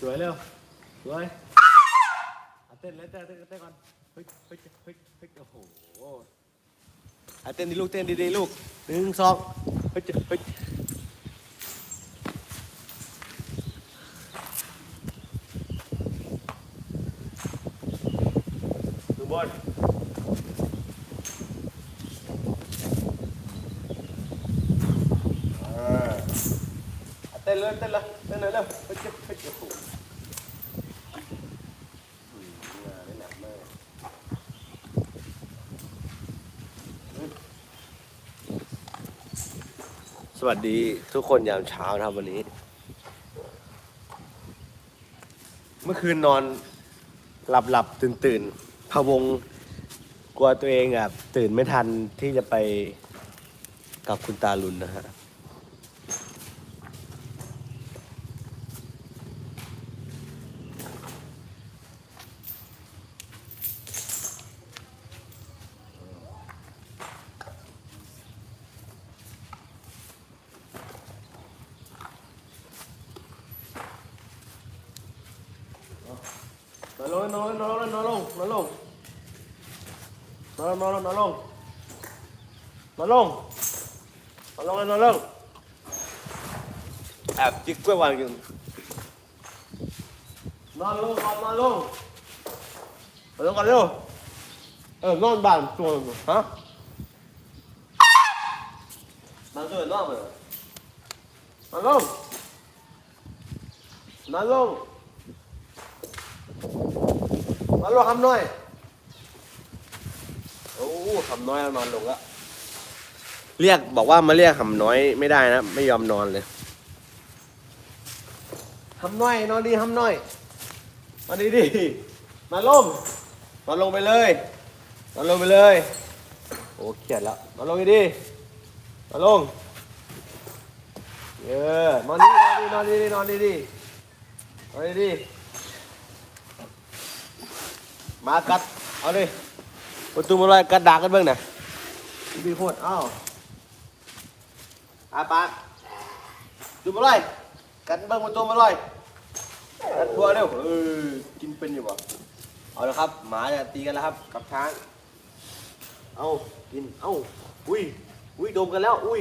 สวยเร็วสวยเต้นเลยเต้นเต้นเต้นก่อนเฮ้ยเฮ้ยเฮ้ยเฮ้ยโอ้โหเอเต้นดีลูกเต้นดีๆลูกหนึ่งสองเฮ้ยเฮ้ยดูบอลอ่าเอเต้นเลยเต้นเลยเต้นเลยเร็วเฮ้ยเฮ้ยโอ้โหอืมงานนี่หนักมาก ส วัสดีทุกคนยามเช้านะครับวันนี้ เมื่อคืนนอนหลับหลับตื่นตื่นพะวงกลัวตัวเองอะตื่นไม่ทันที่จะไปกับคุณตาลุนนะฮะ nó nó nó nó luôn nó luôn nó nó nó luôn nó luôn nó luôn nó luôn à chiếc quay hoàng nó luôn nó luôn nó luôn còn luôn ờ non bàn chuồn hả? Bàn chuồn non rồi nó luôn nó luôn มาลงคำน้อย โอ้คำน้อยนอนลงแล้วเรียกบอกว่ามาเรียกคำน้อยไม่ได้นะ ไม่ยอมนอนเลยคำน้อย นอนดีคำน้อยนอนดีดีมาลงนอนลงไปเลยนอนลงไปเลย โอ้เขียดแล้วนอนลงดีๆนอนลงเออนอนดีนอนดีนอนดีนอนดีดีนอนดีดี มากัด เอาดิประตูมาลอยกัดดากกันเบ้างนะพี่โคตรเอ้าอาปากดูมาลอยกัดเบ้างประตูมาลอยกัดทัวเร็วเออกินเป็นอยู่บ่เอาละครับหมาจะตีกันแล้วครับ กับช้าง เอากิน เอาอุ้ยอุ้ยดมกันแล้ว อุ้ย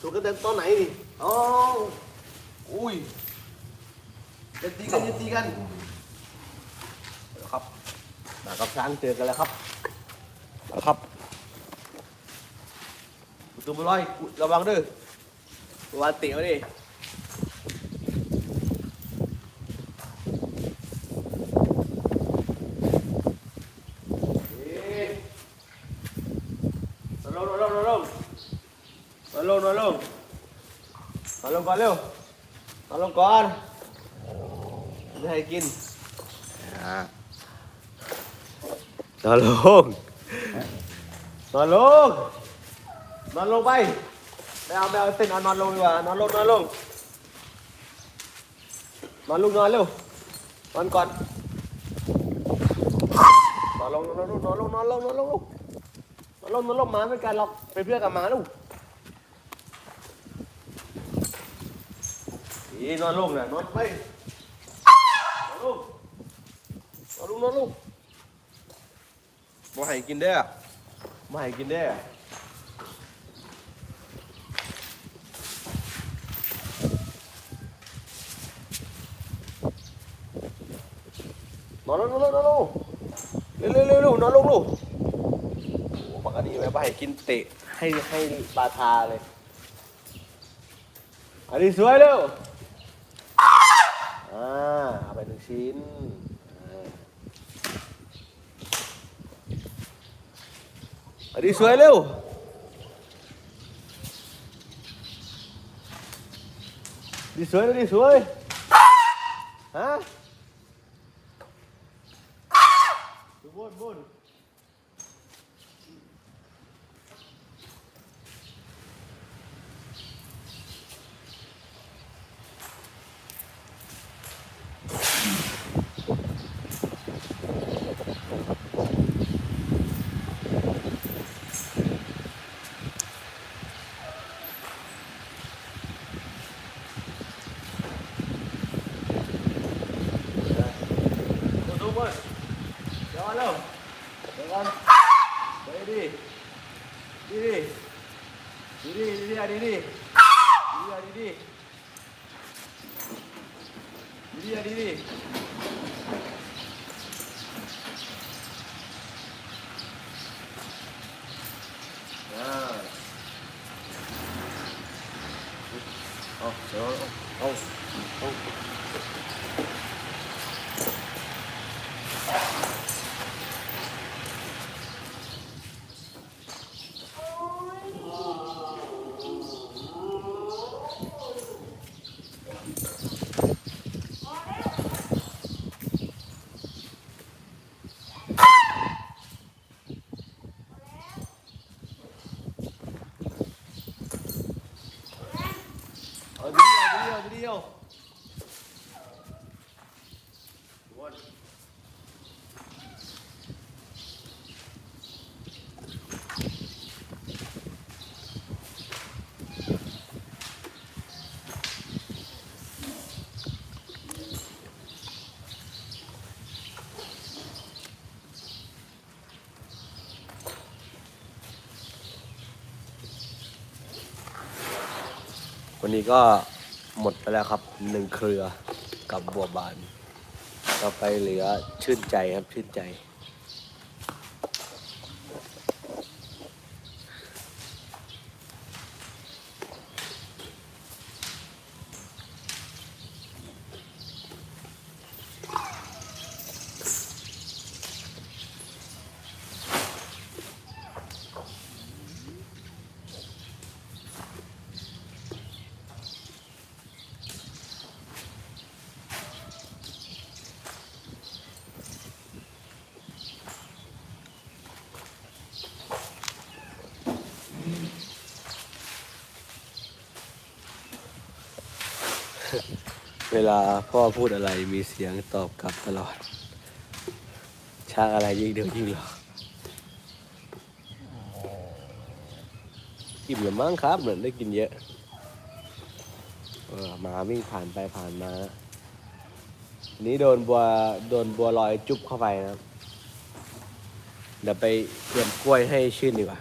ถูกกันแต่ตอนไหนนี่อ๋ออุ้ยจะตีกันจะตีกันเอาละครับห มากับช้างเจอกันแล้วครับนะครับประตูมาลอยระวังด้วยระวังเตะเอาดิเอ๊ะนอนลงนอนลงนอนลงนอนลงนอนลงนอนลงก่อนเร็วนอนลงก่อนไม่ให้กิน นอนลงนอนลงนอนลงไปไม่เอาไม่เอาเต้นนอนลงดีกว่านอนลงนอนลงนอนลงนอนเร็วนอนก่อนนอนลงนอนลงนอนลงนอนลงนอนลงนอนลงนอนลงหมาเป็นการหรอกไปเพื่อกับหมาลูกนอนลงนะนอนไปนอนลงนอนลงนอนลง มาให้กินได้อมาให้กินได้อนอนลงนอนลงนอนลงเร็วเร็วเร็วเร็วนอนลงลูกโอ้ปกติแม่ไปให้กินเตะให้ให้ปลาทาเลย อันนี้สวยเร็ว อ่าเอาไปหนึ่งชิ้นอ่า อันนี้สวยเร็วดีสวยดีสวยฮะ buat. Jangan lah. Jangan. Baik ni. Diri. Diri, diri, adi ni. Diri, adi ni. Diri, adi ni. เดียวววันนี้ก็ หมดไปแล้วครับหนึ่งเครือกับบัวบาน ต่อไปเหลือชื่นใจครับชื่นใจ เวลาพ่อพูดอะไรมีเสียงตอบกลับตลอดชักอะไรยิ่งเดียวยิ่งหรออิ่มหรือมั้งครับ เหมือนได้กินเยอะเออหมาวิ่งผ่านไปผ่านมานนี้โดนบัวโดนบัวลอยจุ๊บเข้าไปนะครับ เดี๋ยวไปเตรียมกล้วยให้ชื่นดีกว่า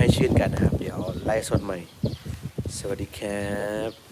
ให้ชื่นกันนะครับ เดี๋ยวไล่สดใหม่ สวัสดีครับ